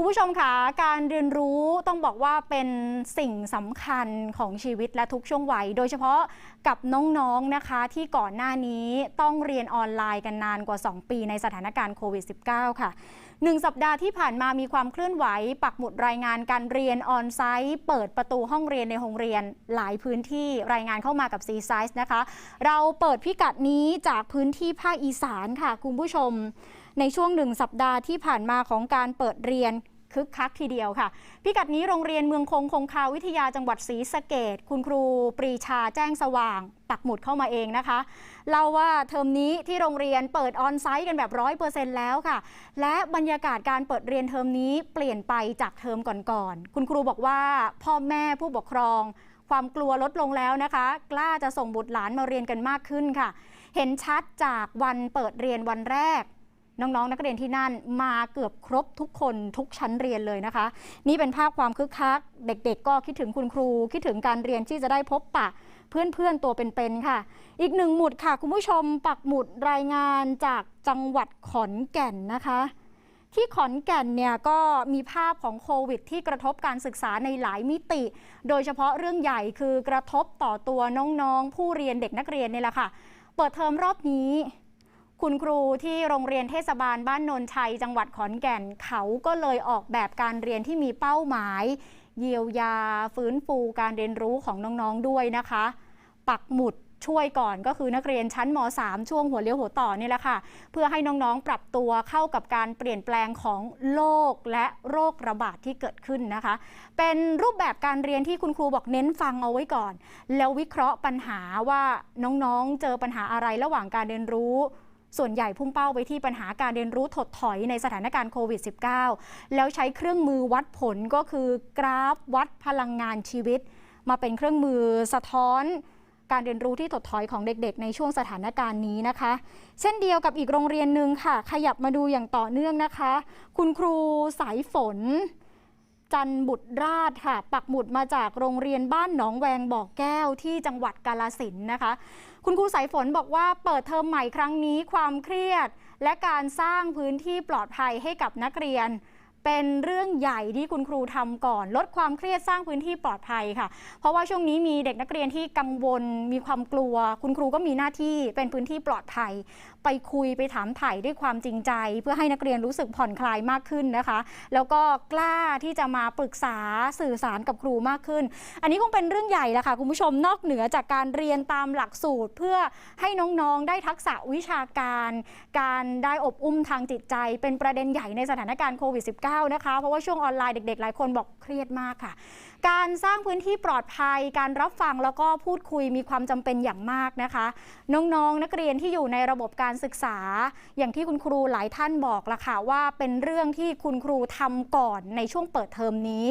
คุณผู้ชมคะการเรียนรู้ต้องบอกว่าเป็นสิ่งสำคัญของชีวิตและทุกช่วงวัย โดยเฉพาะกับน้องๆนะคะที่ก่อนหน้านี้ต้องเรียนออนไลน์กันนานกว่า 2 ปีในสถานการณ์โควิด -19 ค่ะหนึ่งสัปดาห์ที่ผ่านมามีความเคลื่อนไหว ปักหมุดรายงานการเรียนออนไซต์เปิดประตูห้องเรียนในโรงเรียนหลายพื้นที่รายงานเข้ามากับซีไซส์นะคะ เราเปิดพิกัดนี้จากพื้นที่ภาคอีสานค่ะคุณผู้ชม ในช่วงหนึ่งสัปดาห์ที่ผ่านมาของการเปิดเรียนคึกคักทีเดียวค่ะ พิกัดนี้โรงเรียนเมืองคงคงคาวิทยาจังหวัดศรีสะเกดคุณครูปรีชาแจ้งสว่างปักหมุดเข้ามาเองนะคะเล่าว่าเทอมนี้ที่โรงเรียนเปิดออนไซต์กันแบบร้อยเปอร์เซ็นต์แล้วค่ะ และบรรยากาศการเปิดเรียนเทอมนี้เปลี่ยนไปจากเทอมก่อนๆคุณครูบอกว่าพ่อแม่ผู้ปกครอง ความกลัวลดลงแล้วนะคะ กล้าจะส่งบุตรหลานมาเรียนกันมากขึ้นค่ะ เห็นชัดจากวันเปิดเรียนวันแรก น้องๆนนักเรียนที่นั่นมาเกือบครบทุกคนทุกชั้นเรียนเลยนะคะ นี่เป็นภาพความคึกคัก เด็กๆ ก็คิดถึงคุณครู คิดถึงการเรียนที่จะได้พบปะเพื่อนๆ ตัวเป็นๆ ค่ะ อีกหนึ่งหมุดค่ะ คุณผู้ชมปักหมุดรายงานจากจังหวัดขอนแก่นนะคะ ที่ขอนแก่นเนี่ยก็มีภาพของโควิด ที่กระทบการศึกษาในหลายมิติ โดยเฉพาะเรื่องใหญ่คือกระทบต่อตัวน้องๆ ผู้เรียนเด็กนักเรียนนี่แหละค่ะ เปิดเทอมรอบนี้ คุณครูที่โรงเรียนเทศบาลบ้านโนนชัย จังหวัดขอนแก่น เขาก็เลยออกแบบการเรียนที่มีเป้าหมาย เยียวยาฟื้นฟูการเรียนรู้ของน้องๆด้วยนะคะ ปักหมุดช่วยก่อนก็คือนักเรียนชั้นม .3 ช่วงหัวเลี้ยวหัวต่อนี่แหละค่ะ เพื่อให้น้องๆ ปรับตัวเข้ากับการเปลี่ยนแปลงของโลกและโรคระบาดที่เกิดขึ้นนะคะ เป็นรูปแบบการเรียนที่คุณครูบอกเน้นฟังเอาไว้ก่อน แล้ววิเคราะห์ปัญหาว่าน้องๆ เจอปัญหาอะไรระหว่างการเรียนรู้ ส่วนใหญ่พุ่งเป้าไปที่ปัญหาการเรียนรู้ถดถอยในสถานการณ์โควิด -19 แล้วใช้เครื่องมือวัดผลก็คือกราฟวัดพลังงานชีวิต มาเป็นเครื่องมือสะท้อนการเรียนรู้ที่ถดถอยของเด็กๆ ในช่วงสถานการณ์นี้นะคะ เช่นเดียวกับอีกโรงเรียนหนึ่งค่ะ ขยับมาดูอย่างต่อเนื่องนะคะ คุณครูสายฝน จันบุตรราชค่ะ ปักหมุดมาจากโรงเรียนบ้านหนองแวงบ่อแก้วที่จังหวัดกาลสินนะคะ คุณครูสายฝนบอกว่าเปิดเทอมใหม่ครั้งนี้ความเครียด และการสร้างพื้นที่ปลอดภัยให้กับนักเรียน เป็นเรื่องใหญ่ที่คุณครูทำก่อน ลดความเครียดสร้างพื้นที่ปลอดภัยค่ะ เพราะว่าช่วงนี้มีเด็กนักเรียนที่กังวล มีความกลัว คุณครูก็มีหน้าที่เป็นพื้นที่ปลอดภัย ไปคุยไปถามถ่ายด้วยความจริงใจ เพื่อให้นักเรียนรู้สึกผ่อนคลายมากขึ้นนะคะ แล้วก็กล้าที่จะมาปรึกษาสื่อสารกับครูมากขึ้น อันนี้คงเป็นเรื่องใหญ่แหละค่ะ คุณผู้ชมนอกเหนือจากการเรียนตามหลักสูตร เพื่อให้น้องๆได้ทักษะวิชาการ การได้อบอุ้มทางจิตใจ เป็นประเด็นใหญ่ในสถานการณ์โควิด -19 นะคะ เพราะว่าช่วงออนไลน์เด็กๆ หลายคนบอกเครียดมากค่ะ การสร้างพื้นที่ปลอดภัย การรับฟังแล้วก็พูดคุยมีความจำเป็นอย่างมากนะคะ น้องๆนักเรียนที่อยู่ในระบบการศึกษา อย่างที่คุณครูหลายท่านบอกละค่ะว่าเป็นเรื่องที่คุณครูทำก่อนในช่วงเปิดเทอมนี้